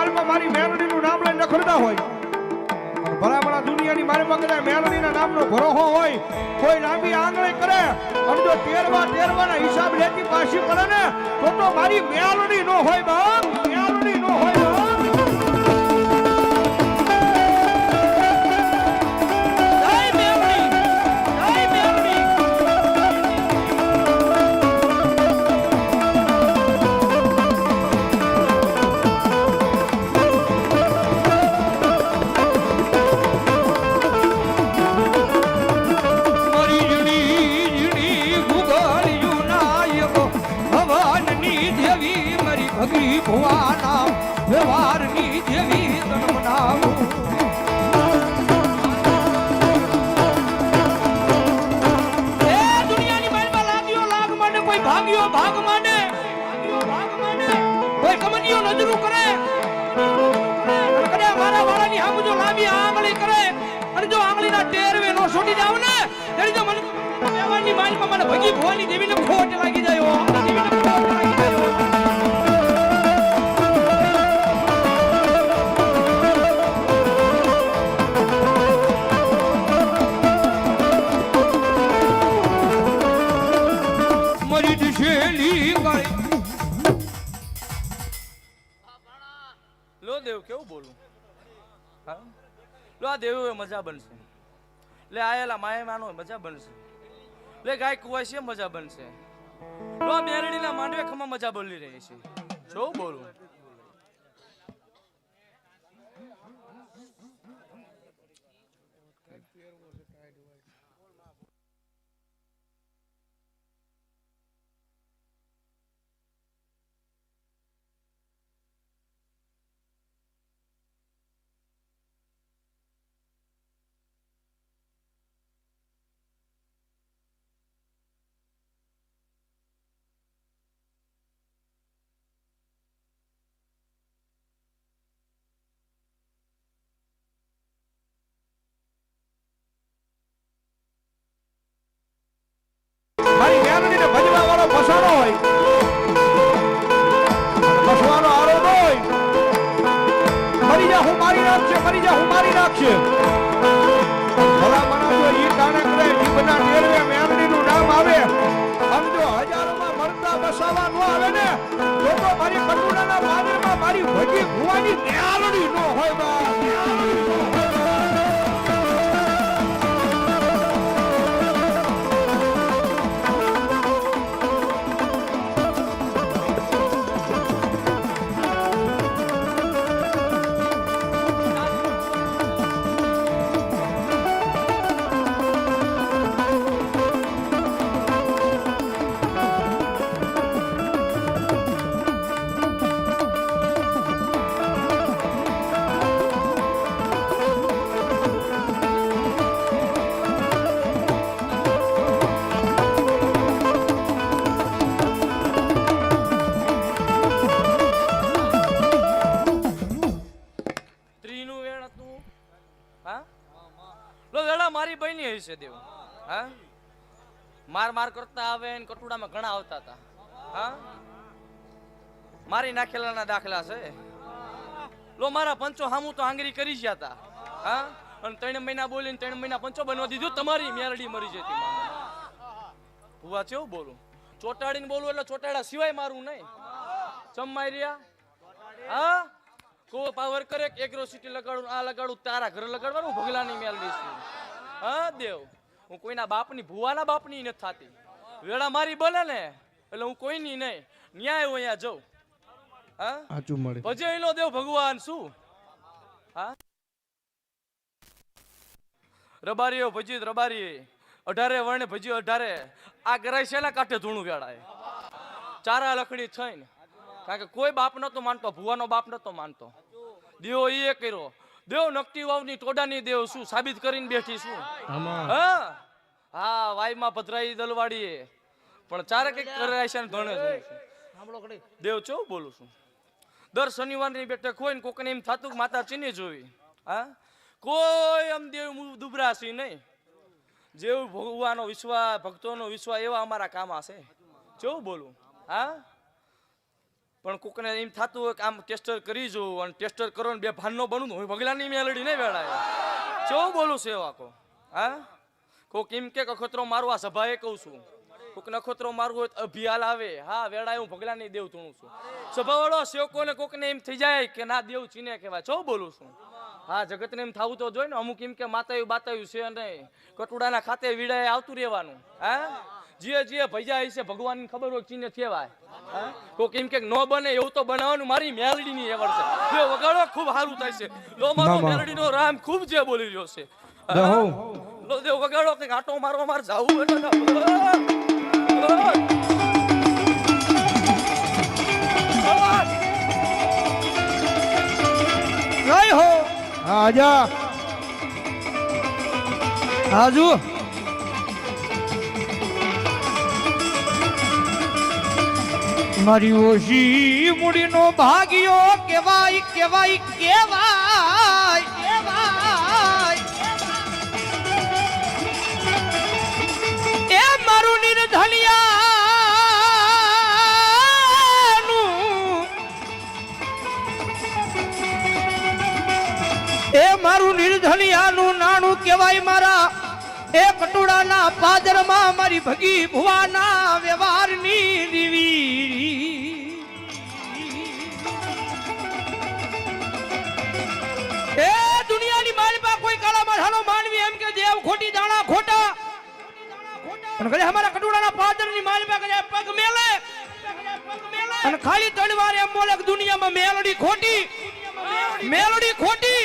મારીમાં મારી મેલડીનું નામ લઈને નખડતા હોય. ભલામણા દુનિયાની મારીમાં કદાચ મેલડીના નામનો ભરોહો હોય, કોઈ લાંબી આંગળી કરે અને જો તેરવા તેરવાના હિસાબ લેતી પાછી પડે ને, તો તો મારી મેલડી નો હોય બાપ મેલડી નો હોય. આંગળી કરે. અને જો આંગળીના ટેરવે નો છોડી જાવ ને, તેની તો મને વ્યવહારની માલમાં મને ભગી ભવાની દેવીને ખોટ લાગી જાય આ દેવ એ મજા બનશે. લે, આયેલા માય માનો મજા બનશે. લે, ગાય કુવાય છે, મજા બનશે. લો બેરડીના માંડવે ખમા મજા બોલી રહી છે. જો બોલું મારી જા હું મારી ભલા માણસો ઈ કાણે કરે જીભના ટેરવે મેમરીનું નામ આવે. આમ જો હજારોમાં મરતા બસાવા ન આવે ને તો તો મારી કરુણાના પાદરમાં મારી ભજી ભુવાની મેલડી ન હોય બા માર માર કરતા આવે ને કટુડામાં ઘણા આવતા હતા. હા? મારી નાખેલાના દાખલા છે. લો, મારા પંચો હામું તો આંગળી કરી ગયા હતા હા? અને ત્રણ મહિના બોલીને ત્રણ મહિના પંચો બનવા દીધું, તમારી મેરડી મરી જતી ભુવા છે બોલું. ચોટાડીને બોલું એટલે ચોટાડા સિવાય મારું નહીં. ચમ માર્યા હા? કો પાવર કરે એગ્રો એગ્રોસિટી લગાડું, આ લગાડું, તારા ઘરે લગાડવાનું ભગલાની મેલડી હા, દેવ? હું કોઈના બાપની ભુવાના બાપની નથી થતી. વેળા મારી બને ને એટલે હું કોઈની નહીં. ન્યાય હું અહીંયા જઉં. હા? સાચું મળે. ભજે એનો દેવ ભગવાન શું? હા? રબારીઓ ભજી રબારી અઢારે વર્ણે ભજી અઢારે. આ ગરાય શેના કાંઠે ધૂણું વેળાય? ચારા લખડી થઈને. કારણ કે કોઈ બાપ નતો માનતો ભુવાનો બાપ નતો માનતો. દીવો એ કર્યો. દેવ નકટી વાવની ટોડાની દેવ શું સાબિત કરીને બેઠી શું હા? હા વાયમાં પધરાઈ દલવાડીએ. પણ ચારે કંઈક કરાય છે ધણે છે. દેવ ચો બોલું છું? દર શનિવારની બેઠક હોય ને કોકને એમ થતું માતા ચીની જોવી હા? કોઈ આમ દેવ દુબરાશી નહીં. જેવું ભગવાનો વિશ્વાસ ભક્તોનો વિશ્વાસ એવા અમારા કામ છે. જેવું બોલું? હા? પણ કોકને એમ થતું હોય કે આમ ટેસ્ટર કરી જોઉં અને ટેસ્ટર કરો ને બે ભાનનો બનું તો હું ભગલાની મેલડી નહીં વેળાય કેવું બોલું છે વાકો હા? કોક એમ કે અખતરો મારવા સભાએ કહું છું. કોક નખોતરો મારવું હોય તો અભિયાલ આવે. હા વેળાએ હું ભગલાની દેવ તુણું છું. સભાવાળો, સેવકોને કોકને એમ થઈ જાય કે ના, દેવ ચીને કહેવાય. છો બોલું છું? હા, જગતને એમ થવું તો જોઈ ને અમુક એમ કે માતાયું, બાતાયું છે નહીં. કટુડાના ખાતે વીડાએ આવતું રહેવાનું. હા? જીએ જીએ ભૈયા હશે ભગવાનની ખબર હોય ચીને કહેવાય હા? કેમ કે ન બને એવું તો બનાવવાનું મારી મેલડીની એવડ છે. જો વગાડો ખૂબ સારું થાય છે. લો મારો. મેલડીનો રામ ખૂબ જે બોલી રહ્યો છે. લો દેવ વગાડો કે આટો મારવા માર જાવું હો. આજા. આજુ મારી ઓશી મૂડીનો ભાગ્યો કેવાય કેવાય કેવાય કેવાય એ મારું નિર્ધલિયાનું. એ મારું નિર્ધલિયાનું નાણું કહેવાય મારા. એ કટોળાના પાદરમાં મારી ભગી ભુવાના વ્યવહારની અને અમારા કટુડાના પાદરની માલપા કદાચ પગ મેલે, અને ખાલી ત્રણ એમ બોલે દુનિયામાં મેલડી ખોટી મેલડી ખોટી,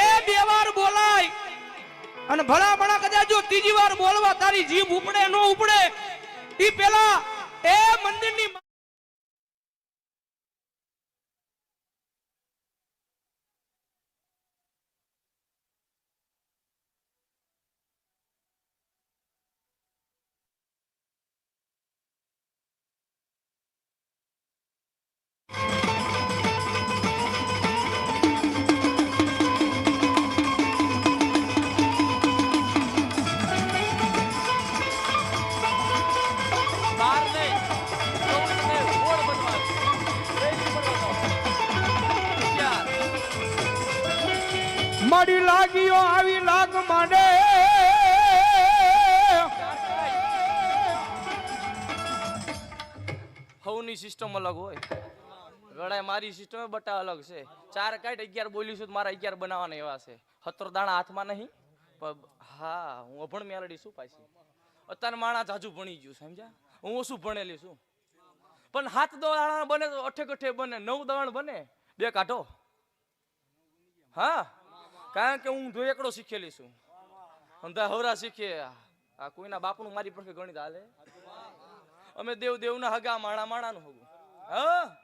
એ બે વાર બોલાય. અને ભલા ભણા કદાચ જો ત્રીજી વાર બોલવા તારી જીભ ઉપડે નો ઉપડે, ઈ પેલા એ મંદિરની અલગ હોય. લડાઈ મારી સિસ્ટમ બટા અલગ છે. ચાર કાઢ અગિયાર બોલ્યું છું મારા અગિયાર બનાવવાના એવા છે. સત્તર દાણા હાથમાં નહીં, પણ હા, હું અભણ મેલડી શું પાછી. અત્યારે માણા જાજુ ભણી ગયું સમજ્યા? હું ઓછું ભણેલી છું. પણ હાથ દાણા બને તો અઠે કઠે બને, નવ દાણ બને. બે કાઢો હા, કારણ કે હું ધોયેકડો શીખેલી છું. અંધા હવરા શીખે. આ કોઈના બાપનું મારી પડખે ગણિત હાલે? અમે દેવ દેવના હગા માણા માણાનું હગું. હા?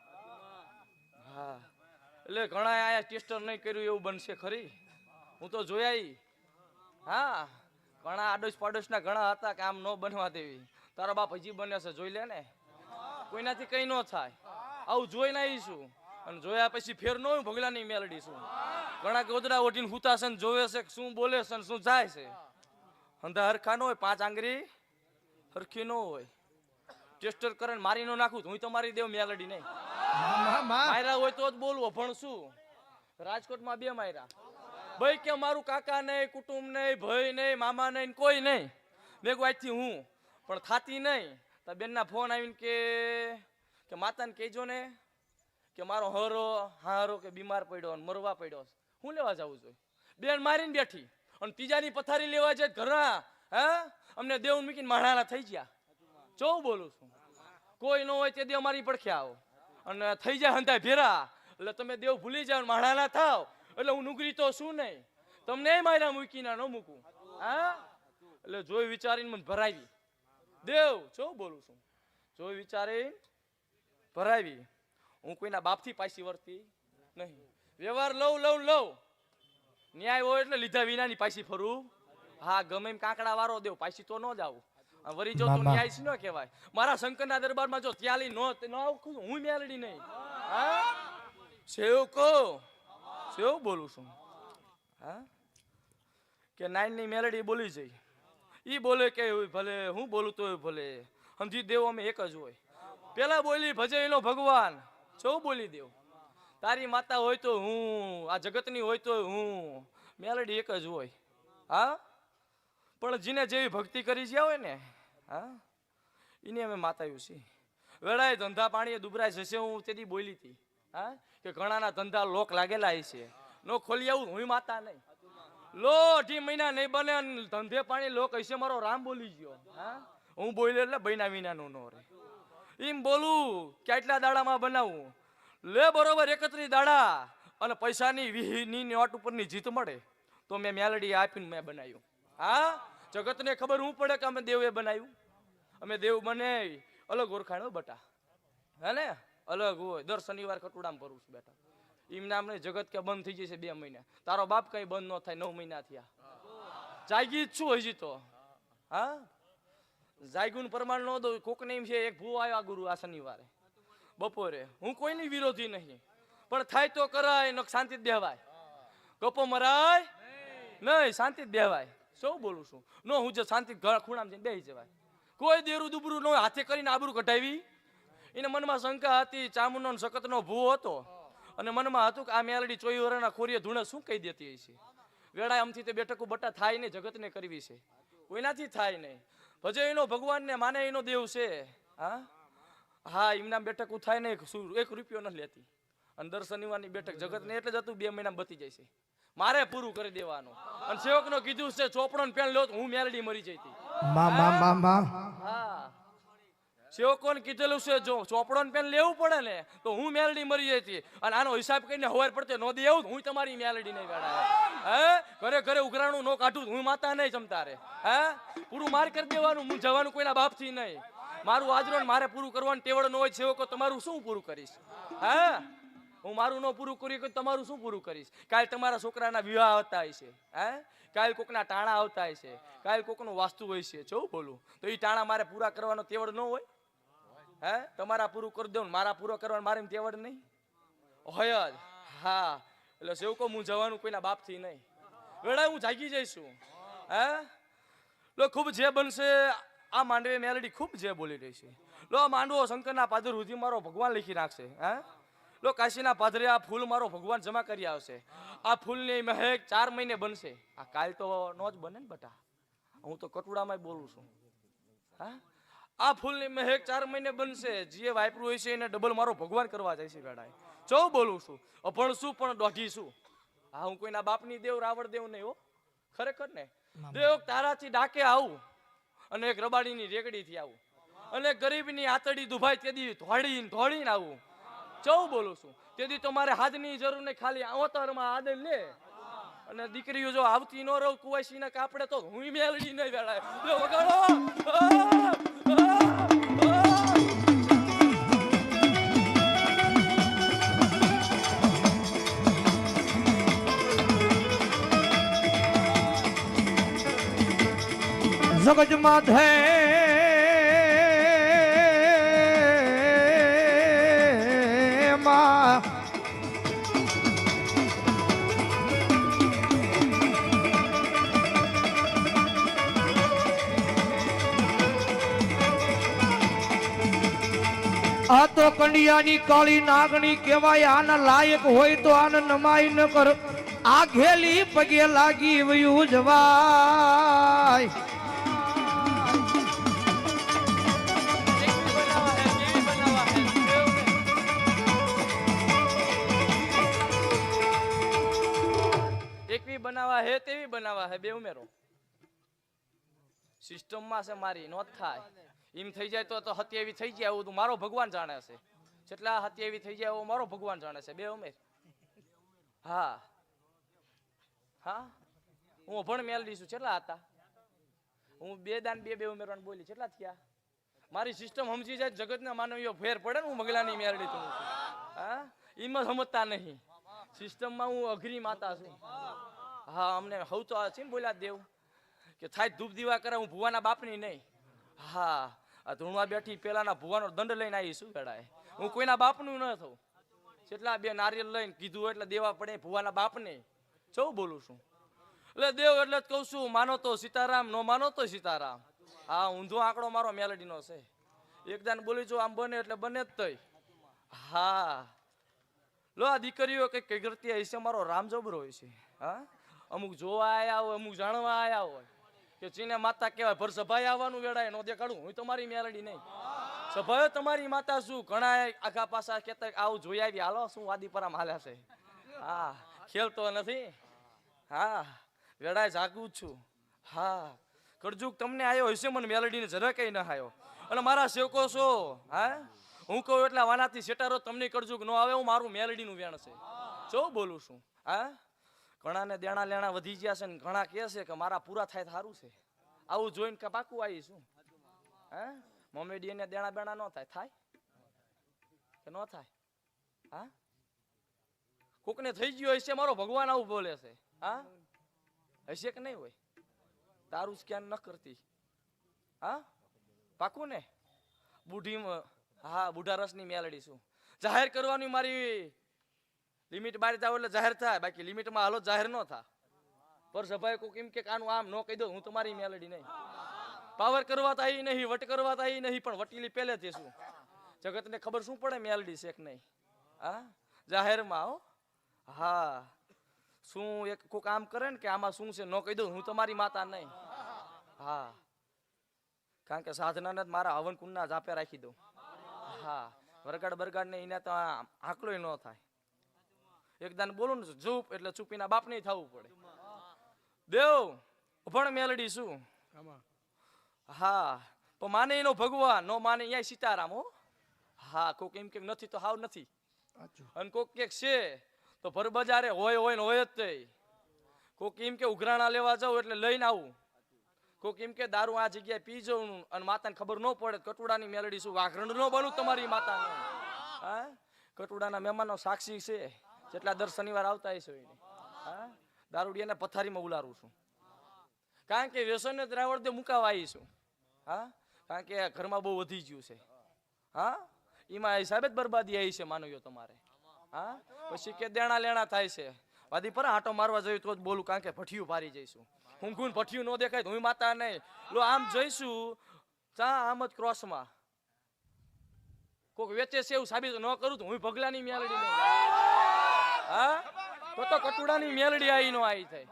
એટલે ઘણા આયા ટેસ્ટર નહીં કર્યું એવું બનશે ખરી? હું તો જોયા. હા. ઘણા આડોશ પાડોશના ઘણા હતા કે આમ ન બનવા દેવી. તારા બાપ હજી બને છે, જોઈ લે ને. કોઈનાથી કઈ ન થાય. આવું જોઈને આવીશું અને જોયા પછી ફેર ન હોય ભગલાની મેલડી શું. ઘણા ગોદડા ઓઢીને હુતા છે ને જોવે છે શું બોલે છે શું જાય છે. અંધા હરખા ન હોય, પાંચ આંગળી હરખી ન હોય. ટેસ્ટર કરે મારી ન નાખું હું તો મારી દેવ મેલડી નહીં. માયરા હોય તો જ બોલવો ભણશું રાજકોટમાં બે માયરા. ભાઈ કે મારું કાકા નહીં કુટુંબ નહીં ભાઈ નહીં મામા નહીં ને કોઈ નહીં. કહું આજથી હું પણ થાતી નહીં. તો બેનના ફોન આવીને કે કે માતાને કહેજો ને કે મારો હરો હારો કે બીમાર પડ્યો ને મરવા પડ્યો હું લેવા જવું જોઈએ બેન મારીને બેઠી. અને ત્રીજાની પથારી લેવા જાય ઘરના હા? અમને દેવ મૂકીને માણાના થઈ ગયા. ચો બોલું છું. કોઈ ન હોય તે દેવ મારી પડખે આવો. અને થઈ જાય હંતાય ભેરા. એટલે તમે દેવ ભૂલી જાવ માણા માણાના થાવ. એટલે હું નુગરી તો શું નહીં. તમને માર્યા મૂકીને ન મૂકું. હા? એટલે જોઈ વિચારીને મને ભરાવી. દેવ ચો બોલું છું. જોઈ વિચારીને ભરાવી. હું કોઈના બાપથી પાછી વર્તી નહીં. વ્યવહાર લઉં લઉં લઉં. ન્યાય હોય એટલે લીધા વિનાની પાછી ફરું. હા, ગમે એમ કાંકડા વારો દેવ, પાછી તો ન જાવું આ વરી જો તું. ન્યાય ન કહેવાય. મારા શંકરના દરબારમાં જો ત્યાલી નો ન આવું હું મેલડી નહીં. હા? સેવકો સેવ બોલું છું? હા? કે નાઈનની મેલડી બોલી જઈ. ઈ બોલે કે ભલે હું બોલું તો ભલે. સમજી દેવો અમે એક જ હોય. પેલા બોલી ભજે એનો ભગવાન. સૌ બોલી દેવ? તારી માતા હોય તો હું આ જગતની હોય તો હું. મેલડી એક જ હોય. હા? પણ જેને જેવી ભક્તિ કરી જ્યાં હોય ને, હા એને અમે માતાયું છે વેળાએ ધંધા પાણીએ દુબરાય જશે હું તેથી બોલી હતી, હા, કે ઘણાના ધંધા લોક લાગેલા છે નો ખોલી આવું હું માતા નહીં. લો, અઢી મહિના નહીં બને ધંધે પાણી લોક હશે, મારો રામ બોલી ગયો, હા. હું બોલે એટલે બૈના વિનાનું નો રે એમ બોલું, કેટલા દાડામાં બનાવું? લે બરોબર એકત્રી દાડા અને પૈસાની વીની નોટ ઉપરની જીત મળે. તો મેં મેલડી આપીને મેં બનાવ્યું. હા? જગતને ખબર હું પડે કે અમે દેવે બનાવ્યું? અમે દેવ બને અલગ ઓરખાણ હોય બટા. હે ને? અલગ હોય. દર શનિવાર કટુડામ ભરું છું બેટા. એમ નામ નહીં જગત કે બંધ થઈ જશે બે મહિના. તારો બાપ કઈ બંધ ન થાય, નવ મહિના થયા. જાગી જ છું હજી તો. હા? જાગ્યું પ્રમાણ ન દઉં કોક ને એમ છે, એક ભૂ આ ગુરુ આ શનિવારે. બપોરે. હું કોઈની વિરોધી નહીં. પણ થાય તો કરાય ન શાંતિ જ બેહવાય. ગપો મરાય? નહીં શાંતિ જ બેહવાય. શું બોલું છું? નો, હું જે શાંતિ ખૂણામાં જઈને બેસી જવાય. કોઈ દેરું દુબરું ન હાથે કરીને આબરું કઢાવી. એને મનમાં શંકા હતી ચામુંડનો ને સખતનો ભૂ હતો. અને મનમાં હતું કે આ મેલડી ચોઈ ખોરીએ ધૂણે શું કહી દેતી હશે વેળા આમથી તે બેઠકું બટા થાય નહીં, જગતને કરવી છે. કોઈનાથી થાય નહીં. ભજે એનો ભગવાનને, માને એનો દેવ છે. હા? હા, એમના બેઠક થાય ને એક એક રૂપિયો ન લેતી. અને દર શનિવારની બેઠક જગતને એટલે જ હતું બે મહિના બતી જાય છે. મારે પૂરું કરી દેવાનું. અને સેવકનો કીધું છે ચોપડો ને પેન લો હું મેલડી મરી જઈતી. માં માં માં માં. હા. સેવકોને કીધેલું છે જો ચોપડો ને પેન લેવું પડે ને તો હું મેલડી મરી જતી અને આનો હિસાબ કરીને હવાર પડતે નો દે એવું હું તમારી મેલડી નહીં ગાડા હે? ઘરે ઘરે ઉઘરાણું નો કાઢું હું માતા નહીં જમતા રે. હે? પૂરું માર કરી દેવાનું હું જવાનું કોઈના બાપથી નહીં. મારું આજરો મારે પૂરું કરવાનું ટેવડ ન હોય સેવકો તમારું શું પૂરું કરીશ? હે? હું મારું ન પૂરું કરી તમારું શું પૂરું કરીશ? કાલ તમારા છોકરાના વિવાહ આવતા હશે, હે? કાલ કોકના ટાણા આવતા હશે, કાલ કોકનું વાસ્તુ હોય છે. જો બોલું, તો એ ટાણા મારે પૂરા કરવાનો તેવડ ન હોય? હે? તમારા પૂરું કરી દઉં મારા પૂરો કરવાનું મારે તેવડ નહીં? હોય જ હા. એટલે સેવકો હું જવાનું કોઈના બાપથી નહીં. વેળા હું જાગી જઈશું, હે? લો, ખૂબ જે બનશે, આ માંડવે મેલડી ખૂબ જે બોલી રહી છે. લો માંડવો શંકરના પાદર સુધી મારો ભગવાન લખી નાખશે, હે? લો કાશીના પાદરે આ ફૂલ મારો ભગવાન જમા કરી આવશે. આ ફૂલની મહેક ચાર મહિને બનશે. આ કાલ તો નો જ બને ને બટા. હું તો કટુડામાં બોલું છું. હા? આ ફૂલની મહેક ચાર મહિને બનશે. જે વાપરું હોય છે એને ડબલ મારો ભગવાન કરવા જાય છે વેડાએ ચૌ બોલું છું. અભણ શું પણ દોઢી છું. હા હું કોઈના બાપની દેવ રાવણ દેવ નહીં હો. ખરેખર ને? દેવ તારાથી ડાકે આવું અને એક રબાડીની રેકડીથી આવું. અને ગરીબની આતડી દુભાઈ તેદી ધોળીને ધોળીને આવું. ચૌ બોલું છું. તેથી તમારે મારે હાથની જરૂર નહીં, ખાલી અવતારમાં આદર લે. અને દીકરીઓ જો આવતી ન રહું, કુવાસીના કાપડે તો હું મેળવી નહીં વેળાય. લો વગાડો! આ તો કંડિયાની કાળી નાગણી કહેવાય, આના લાયક હોય તો આને નમાઈ ન કર. આ ઘેલી પગે લાગી વયું જવાય. એકવી બનાવા હે, તેવી બનાવા હે, બે ઉમેરો. સિસ્ટમમાં છે મારી નો થાય. એમ થઈ જાય તો હત્યા એવી થઈ જાય એવું મારો ભગવાન જાણે છે. જેટલા હત્યાવી થઈ જાય એવો મારો ભગવાન જાણે છે. બે ઉમેર. હા. હા? હું અભણ મેલ છું. કેટલા હતા? હું બે દાન બે બે ઉમેરવાનું બોલી. કેટલા થયા? મારી સિસ્ટમ સમજી જાય જગતના માનવીઓ ફેર પડે ને હું મગલાની મેરડી તું હા? એમાં સમજતા નહીં. સિસ્ટમમાં હું અઘરી માતા છું. હા, અમને હવ તો આ છે બોલ્યા દેવ? કે થાય ધૂપ દીવા કરે, હું ભુવાના બાપની નહીં. હા. આ ધૂણવા બેઠી પેલાના ભુવાનો દંડ લઈને આવી શું વેળાએ? હું કોઈના બાપનું ન થઉં. જેટલા બે નારિયેલ લઈને કીધું એટલે દેવા પડે ભુવાના બાપને. ચૌ બોલું છું. એટલે દેવ એટલે જ કહું છું, માનો તો સીતારામ, નો માનો તો સીતારામ. હા ઊંધો આંકડો મારો મેલડીનો છે. એકદાન બોલી છું આમ બને એટલે બને જ તય. હા. લો આ દીકરીઓ કંઈક કઈ કરતી હશે, મારો રામ જબરો હોય છે હા? અમુક જોવા આવ્યા હોય, અમુક જાણવા આવ્યા હોય. કે ચીને માતા કહેવાય, ભર સભાએ આવવાનું વેડાય નો દેખાડું, હું તમારી મેળડી નહીં. સભાએ તમારી માતા શું ઘણા આખા પાસા કહેતા આવું જોઈ આવી, હાલો, શું વાદીપરામ હાલ્યા છે? હા ખેલતો નથી. હા વેડાય જાગું છું. હા કરજુક તમને આવ્યો હશે મને મેલડીને જરા કઈ ન આવ્યો અને મારા સેવકો છો, હા? હું કહું એટલે વાનાથી સેટારો તમને કરજુક ન આવે, હું મારું મેલડીનું વેણ છે. જો બોલું છું, હા? ઘણાને દેણા લેણા વધી ગયા છે ને ઘણા કહે છે કે મારા પૂરા થાય સારું છે. આવું જોઈને કે પાકું આવી શું હા? મોમેડીને દેણા બેણા ન થાય. થાય? કે ન થાય? હા? કોકને થઈ ગયો હશે મારો ભગવાન આવું બોલે છે. હા? હશે કે નહીં હોય? તારું સ્કેન ન કરતી. હા? પાકું ને? બુઢી હા બુઢા રસની મેલડી છું. જાહેર કરવાની મારી લિમિટ બહાર જાવ એટલે જાહેર થાય, બાકી લિમિટમાં હાલો જાહેર ન થા પર સભાએ કોક એમ કે આનું આમ ન કહી દો, હું તમારી મેલડી નહીં. પાવર કરવા તો આવી નહીં, વટ કરવા તો આવી નહીં, પણ વટીલી પહેલેથી શું જગતને ખબર શું પડે મેલડી છે કે નહીં? હા? જાહેરમાં, હો? હા. શું એક કોક આમ કરે ને કે આમાં શું છે, ન કહી દઉં હું તમારી માતા નહીં. હા. કારણ કે સાધનાને મારા હવન કુંડના જાપે રાખી દઉં. હા. વરગાડ બરગાડ ને એને તો આંકલો ન થાય. એકદાન બોલું ને ચૂપ એટલે ચૂપીના બાપ નહીં થવું પડે. દેવ ભણ મેલડી શું? હા પણ માને એનો ભગવાન નો માને અહીંયા સીતારામ હો. હા કોક એમ કેમ નથી તો હાવ નથી. અને કોક કેક છે તો ભર બજારે હોય હોય ને હોય જ તે. કોક એમ કે ઉઘરાણા લેવા જાવ એટલે લઈને આવું. કોક એમ કે દારૂ આ જગ્યાએ પી જવું અને માતાને ખબર ન પડે કટુડાની મેલડી શું વાઘરણ ન બનું તમારી માતાને. હા? કટુડાના મહેમાનો સાક્ષી છે. જેટલા દર શનિવાર આવતા હશે એને. હા? દારૂડિયાને પથારીમાં ઉલારું છું. કારણ કે વ્યસનને દ્રાવણ તે મુકાવા આવી છું. હા? કારણ કે ઘરમાં બહુ વધી ગયું છે. હા? એમાં હિસાબે જ બરબાદી આવી છે માનવીઓ તમારે. હા? પછી કે દેણા લેણા થાય છે. વાદી પર આટો મારવા જોયું તો જ બોલું, કારણ કે ભઠિયું પારી જઈશું. હું ગુણ ભઠિયું ન દેખાય હું માતા નહીં. લો, આમ જઈશું. ચા આમ જ ક્રોસમાં. કોક વેચે છે એવું સાબિત ન કરું તો હું ભગલાની મ્યાલડી નહીં તો તો કટુડાની મેલડી આઈ નો આઈ થાય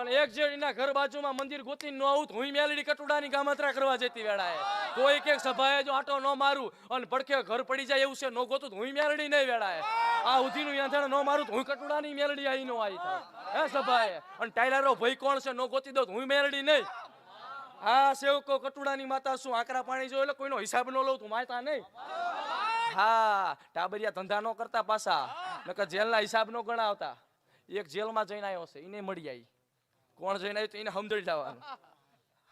અને એક જેડીના ઘર બાજુમાં મંદિર ગોતી ન આવું હું મેલડી કટુડાની ગામત્રા કરવા જતી વેળાએ. કોઈ કે સભાએ જો આટો ન મારું અને ભડકે ઘર પડી જાય એવું છે, નો ગોતું હું મેલડી નહીં વેળાએ. આ ઉધીનું યાંધણ ન મારું હું કટુડાની મેલડી આઈ નો આવી થાય હે સભાએ? અને ટાઈલરો ભાઈ કોણ છે, નો ગોતી દો હું મેલડી નહીં. હા, સેવકો, કટુડાની માતા શું આકરા પાણી જો, એટલે કોઈનો હિસાબ ન લઉં તું માતા નહીં. હા ટાબરિયા ધંધા નો કરતા પાછા. નકર જેલના હિસાબ નો ગણાવતા. એક જેલમાં જઈને આવ્યો છે એને મળી આવી. કોણ જઈને આવ્યું તો એને સમજણ લાવવાનું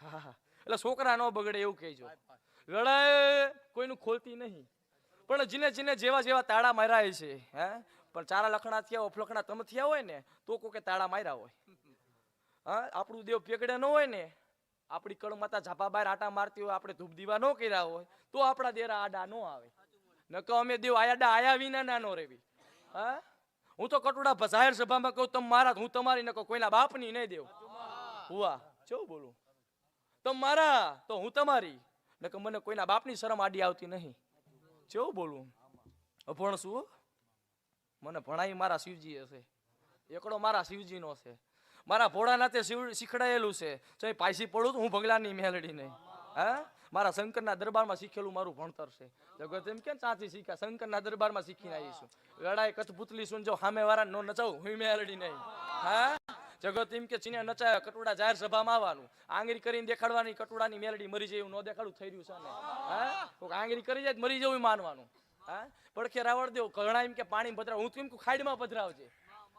હા. એટલે છોકરા ન બગડે એવું કહેજો. લડાઈ કોઈનું ખોલતી નહીં. પણ જીને જીને જેવા જેવા તાળા માર્યા છે હે? પણ ચારા લખણા થયા ઓફલખણા તમે થયા હોય ને તો કોકે તાળા માર્યા હોય. હા આપણું દેવ પેગડે ન હોય ને આપણી કળ માતા ઝાપા બાર આટા મારતી હોય આપણે ધૂપ દીવા ન કર્યા હોય તો આપણા દેરા આડા ન આવે. નકો અમે દેવ આયાડા આયા વિના ના નો રેવી. હા? હું તો કટોડા જાહેર સભામાં કહું તમે મારા, હું તમારી નકો કોઈના બાપની નહીં દેવ. હુઆ ચો બોલું. તમ મારા, તો હું તમારી. નકો મને કોઈના બાપની શરમ આડી આવતી નહીં. કેવું બોલું. અભણ શું મને ભણાઈ મારા શિવજી હશે. એકડો મારા શિવજીનો છે. મારા ભોળાનાથે શિવ, શીખડાયેલું છે. જો પાયસી પડું તો હું ભગલાની મેલડી નહીં. હા? મારા શંકરના દરબારમાં શીખેલું મારું ભણતર છે. જગત એમ કેમ ચાંચી શીખ્યા શંકરના દરબારમાં શીખીને આવીશું લડાઈ કઠપુતલી સુનજો સામે વાળા નો નચાવું, હું મેલડી નહીં. હા? જગત એમ કે ચીને નચાયા, કટુડા જાહેર સભામાં આવવાનું. આંગળી કરીને દેખાડવાની, કટુડાની મેલડી મરી જાય એવું ન દેખાડું, થઈ રહ્યું છે હા? કોક આંગળી કરી જાય મરી જવું માનવાનું. હા? પડખે રાવડ દેવ, ઘણા એમ કે પાણી પધરાવ, હું તો એમ ખાડમાં પધરાવજે.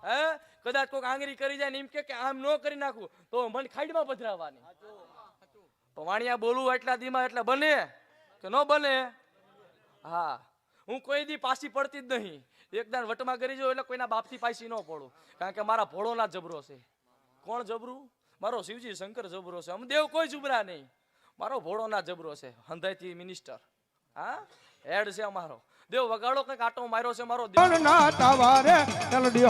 હે? કદાચ કોક આંગરી કરી જાય ને એમ કે આમ ન કરી નાખું, તો મને ખાડમાં પધરાવવાની. તો વાણિયા બોલું એટલા દીમાં એટલે બને કે ન બને? હા. હું કોઈ દી પાછી પડતી જ નહીં. એકદાન વટમાં કરી જાઉં એટલે કોઈના બાપથી પાછી ન પડું. કારણ કે મારા ભોળોના જબરો છે. કોણ જબરું? મારો શિવજી શંકર જબરો છે. અમદેવ કોઈ જુબરા નહીં. મારો ભોળોના જબરો છે. હંધાઈથી મિનિસ્ટર હા? હેડ છે અમારો. દેવ વગાડો કંઈક આટો માર્યો છે મારો ના તાવા રે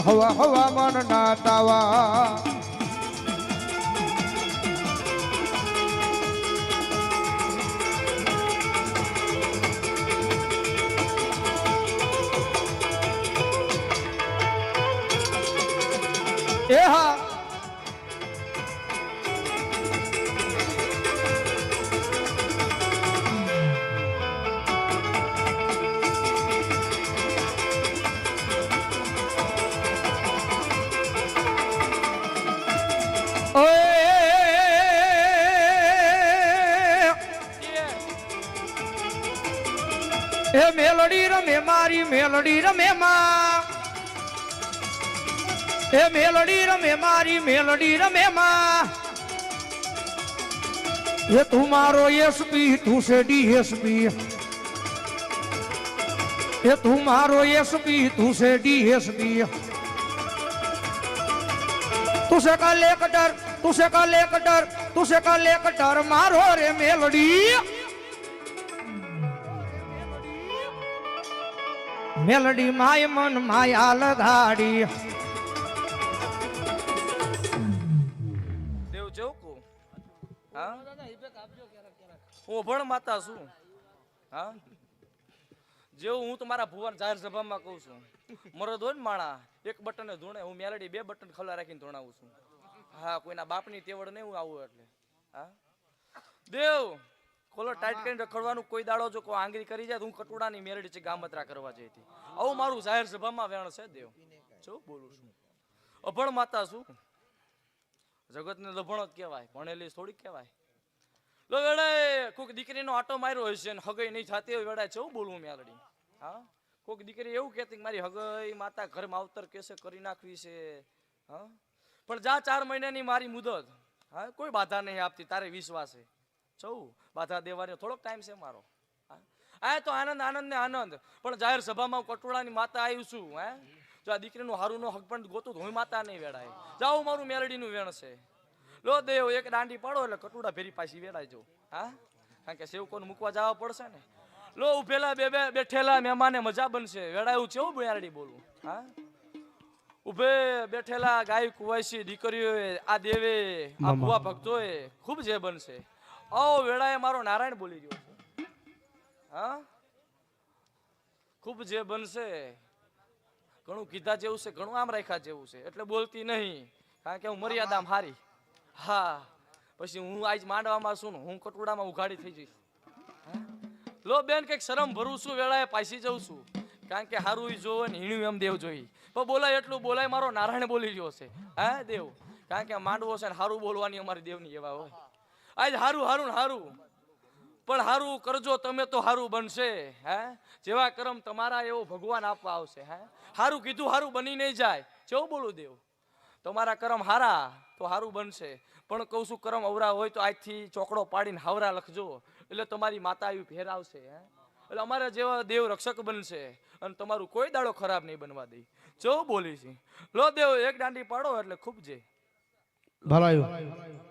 હવા હવા મન ના તાવા. એ હા. એ મેલડી રમે મારી મેલડી રમે માં. એ મેલડી રમે મારી, મેલડી રમે માં. એ તું મારો એસપી તું છે ડીએસપી એ તું મારો એસપી તું છે ડીએસપી તું છે કલેક્ટર તું છે કલેક્ટર તું છે કલેક્ટર મારો રે મેલડી. મેલડી માય મન માયા લગાડી. હા? હું અભણ માતા છું. હા? જેવું હું તમારા ભુવન જાહેર સભામાં કહું છું. મરદ હોય ને માણા એક બટને ધૂણે હું મેલડી બે બટન ખુલ્લા રાખીને ધોણાવું છું. હા કોઈના બાપની તેવડ નહીં હું આવું એટલે. હા? દેવ ખોલો ટાઈટ કરીને રખડવાનું કોઈ દાડો જો કોઈ આંગળી કરી જાય તો હું કટોડાની મેલડી છે ગામત્રા કરવા જઈ હતી આવું મારું જાહેર સભામાં વેણ છે દેવ. જો બોલું છું. અભણ માતા છું. જગતને લભણો જ કહેવાય, ભણેલી થોડીક કહેવાય. લો વેડાય કોઈક દીકરીનો આટો માર્યો હોય છે ને હગઈ નહીં થતી હોય વેડાય ચેવું બોલવું મેલડી? હા? કોઈક દીકરી એવું કહેતી કે મારી હગઈ માતા ઘરમાં માવતર કેસે કરી નાખવી છે. હા? પણ જા ચાર મહિનાની મારી મુદત. હા? કોઈ બાધા નહીં આપતી, તારે વિશ્વાસ છે. ચૌ, બાધા દેવાનો થોડોક ટાઈમ છે મારો. હા? આ તો આનંદ આનંદ ને આનંદ. પણ જાહેર સભામાં કટોળાની માતા આવ્યું છું, હે? જો આ દીકરીનું હારું નો હક પણ ગોતું હું માતા નહીં વેડાય. જાઓ મારું મેલડીનું વેણ છે. લો દેવ એક દાંડી પાડો એટલે કટુડા ફેરી પાછી વેડાઈ જાઉં હા? કારણ કે સેવકોને મૂકવા જવા પડશે ને. લો ઉભેલા બે બે બેઠેલા મહેમાને મજા બનશે. વેડાયું કેવું બેયારડી બોલું હા? ઉભે બેઠેલા ગાય કુવાસી દીકરીઓએ આ દેવે આ ભુવા ભક્તોએ ખૂબ જે બનશે. ઓ વેળાએ મારો નારાયણ બોલી ગયો હા? ખૂબ જે બનશે. ઘણું કીધા જેવું છે, ઘણું આમ રાખ્યા જેવું છે. એટલે બોલતી નહીં. કારણ કે હું મર્યાદામાં હારી. હા. પછી હું આજ માંડવામાં છું હું કટોડામાં ઉઘાડી થઈ જઈશ. લો બેન, કંઈક શરમ ભરું છું, વેળાએ પાસી જઉં છું. કારણ કે હારું જોવે ને હીણું એમ દેવ જોઈ. પણ બોલાય એટલું, બોલાય મારો નારાયણ બોલી રહ્યો છે. હા દેવ? કારણ કે માંડવો છે ને, હારું બોલવાની અમારી દેવની એવા હોય. આજ હારું હારું ને હારું. પણ હારું કરજો, તમે તો હારું બનશે, હે? જેવા કર્મ તમારા એવો ભગવાન આપવા આવશે, હે? હારું કીધું સારું બની નહીં જાય. જેવું બોલું દેવ? તમારા કર્મ હારા, તો હારું બનશે. પણ કહું છું, કર્મ અવરા હોય તો આજથી ચોકડો પાડીને હાવરા લખજો. એટલે તમારી માતા આવી ફેરાવશે હે? એટલે અમારા જેવા દેવ રક્ષક બનશે અને તમારું કોઈ દાડો ખરાબ નહીં બનવા દે. જેવું બોલી છે લો દેવ, એક દાંડી પાડો એટલે ખૂબ જે ભલાયું.